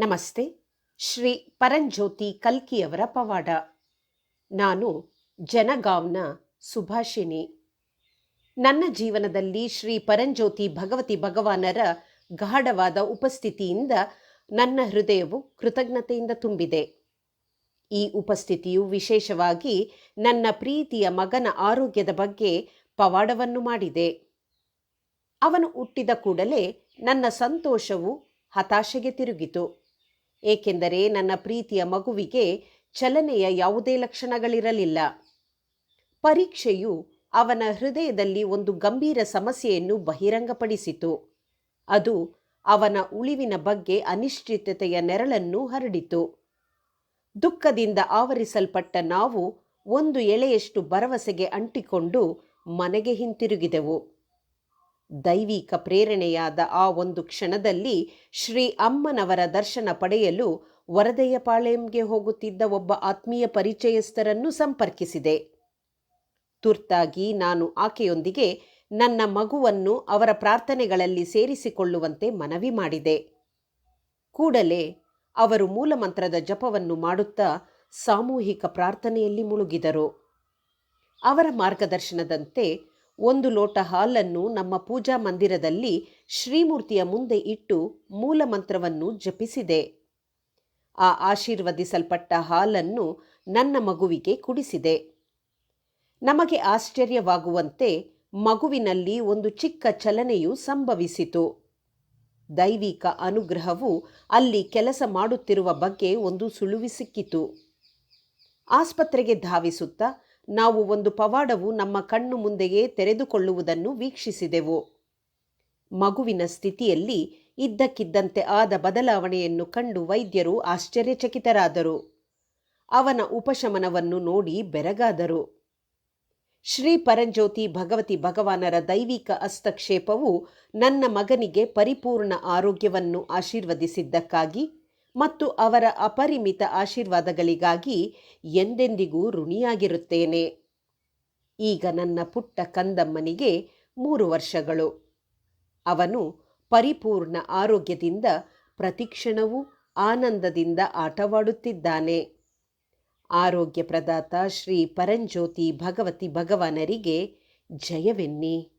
ನಮಸ್ತೆ, ಶ್ರೀ ಪರಂಜ್ಯೋತಿ ಕಲ್ಕಿಯವರ ಪವಾಡ. ನಾನು ಜನಗಾಂವ್ನ ಸುಭಾಷಿಣಿ. ನನ್ನ ಜೀವನದಲ್ಲಿ ಶ್ರೀ ಪರಂಜ್ಯೋತಿ ಭಗವತಿ ಭಗವಾನರ ಗಾಢವಾದ ಉಪಸ್ಥಿತಿಯಿಂದ ನನ್ನ ಹೃದಯವು ಕೃತಜ್ಞತೆಯಿಂದ ತುಂಬಿದೆ. ಈ ಉಪಸ್ಥಿತಿಯು ವಿಶೇಷವಾಗಿ ನನ್ನ ಪ್ರೀತಿಯ ಮಗನ ಆರೋಗ್ಯದ ಬಗ್ಗೆ ಪವಾಡವನ್ನು ಮಾಡಿದೆ. ಅವನು ಹುಟ್ಟಿದ ಕೂಡಲೇ ನನ್ನ ಸಂತೋಷವು ಹತಾಶೆಗೆ ತಿರುಗಿತು. ಏಕೆಂದರೆ ನನ್ನ ಪ್ರೀತಿಯ ಮಗುವಿಗೆ ಚಲನೆಯ ಯಾವುದೇ ಲಕ್ಷಣಗಳಿರಲಿಲ್ಲ. ಪರೀಕ್ಷೆಯು ಅವನ ಹೃದಯದಲ್ಲಿ ಒಂದು ಗಂಭೀರ ಸಮಸ್ಯೆಯನ್ನು ಬಹಿರಂಗಪಡಿಸಿತು. ಅದು ಅವನ ಉಳಿವಿನ ಬಗ್ಗೆ ಅನಿಶ್ಚಿತತೆಯ ನೆರಳನ್ನು ಹರಡಿತು. ದುಃಖದಿಂದ ಆವರಿಸಲ್ಪಟ್ಟ ನಾವು ಒಂದು ಎಳೆಯಷ್ಟು ಭರವಸೆಗೆ ಅಂಟಿಕೊಂಡು ಮನೆಗೆ ಹಿಂತಿರುಗಿದೆವು. ದೈವಿಕ ಪ್ರೇರಣೆಯಾದ ಆ ಒಂದು ಕ್ಷಣದಲ್ಲಿ ಶ್ರೀ ಅಮ್ಮನವರ ದರ್ಶನ ಪಡೆಯಲು ವರದೆಯಪಾಳೆಂಗೆ ಹೋಗುತ್ತಿದ್ದ ಒಬ್ಬ ಆತ್ಮೀಯ ಪರಿಚಯಸ್ಥರನ್ನು ಸಂಪರ್ಕಿಸಿದೆ. ತುರ್ತಾಗಿ ನಾನು ಆಕೆಯೊಂದಿಗೆ ನನ್ನ ಮಗುವನ್ನು ಅವರ ಪ್ರಾರ್ಥನೆಗಳಲ್ಲಿ ಸೇರಿಸಿಕೊಳ್ಳುವಂತೆ ಮನವಿ ಮಾಡಿದೆ. ಕೂಡಲೇ ಅವರು ಮೂಲಮಂತ್ರದ ಜಪವನ್ನು ಮಾಡುತ್ತಾ ಸಾಮೂಹಿಕ ಪ್ರಾರ್ಥನೆಯಲ್ಲಿ ಮುಳುಗಿದರು. ಅವರ ಮಾರ್ಗದರ್ಶನದಂತೆ ಒಂದು ಲೋಟ ಹಾಲನ್ನು ನಮ್ಮ ಪೂಜಾ ಮಂದಿರದಲ್ಲಿ ಶ್ರೀಮೂರ್ತಿಯ ಮುಂದೆ ಇಟ್ಟು ಮೂಲ ಮಂತ್ರವನ್ನು ಜಪಿಸಿದೆ. ಆ ಆಶೀರ್ವದಿಸಲ್ಪಟ್ಟ ಹಾಲನ್ನು ನನ್ನ ಮಗುವಿಗೆ ಕುಡಿಸಿದೆ. ನಮಗೆ ಆಶ್ಚರ್ಯವಾಗುವಂತೆ ಮಗುವಿನಲ್ಲಿ ಒಂದು ಚಿಕ್ಕ ಚಲನೆಯು ಸಂಭವಿಸಿತು. ದೈವಿಕ ಅನುಗ್ರಹವು ಅಲ್ಲಿ ಕೆಲಸ ಮಾಡುತ್ತಿರುವ ಬಗ್ಗೆ ಒಂದು ಸುಳುವಿ ಸಿಕ್ಕಿತು. ಆಸ್ಪತ್ರೆಗೆ ಧಾವಿಸುತ್ತಾ ನಾವು ಒಂದು ಪವಾಡವು ನಮ್ಮ ಕಣ್ಣು ಮುಂದೆಯೇ ತೆರೆದುಕೊಳ್ಳುವುದನ್ನು ವೀಕ್ಷಿಸಿದೆವು. ಮಗುವಿನ ಸ್ಥಿತಿಯಲ್ಲಿ ಇದ್ದಕ್ಕಿದ್ದಂತೆ ಆದ ಬದಲಾವಣೆಯನ್ನು ಕಂಡು ವೈದ್ಯರು ಆಶ್ಚರ್ಯಚಕಿತರಾದರು. ಅವನ ಉಪಶಮನವನ್ನು ನೋಡಿ ಬೆರಗಾದರು. ಶ್ರೀ ಪರಂಜ್ಯೋತಿ ಭಗವತಿ ಭಗವಾನರ ದೈವಿಕ ಹಸ್ತಕ್ಷೇಪವು ನನ್ನ ಮಗನಿಗೆ ಪರಿಪೂರ್ಣ ಆರೋಗ್ಯವನ್ನು ಆಶೀರ್ವದಿಸಿದ್ದಕ್ಕಾಗಿ ಮತ್ತು ಅವರ ಅಪರಿಮಿತ ಆಶೀರ್ವಾದಗಳಿಗಾಗಿ ಎಂದೆಂದಿಗೂ ಋಣಿಯಾಗಿರುತ್ತೇನೆ. ಈಗ ನನ್ನ ಪುಟ್ಟ ಕಂದಮ್ಮನಿಗೆ ಮೂರು ವರ್ಷಗಳು. ಅವನು ಪರಿಪೂರ್ಣ ಆರೋಗ್ಯದಿಂದ, ಪ್ರತಿಕ್ಷಣವೂ ಆನಂದದಿಂದ ಆಟವಾಡುತ್ತಿದ್ದಾನೆ. ಆರೋಗ್ಯ ಪ್ರದಾತ ಶ್ರೀ ಪರಂಜ್ಯೋತಿ ಭಗವತಿ ಭಗವಾನರಿಗೆ ಜಯವೆನ್ನಿ.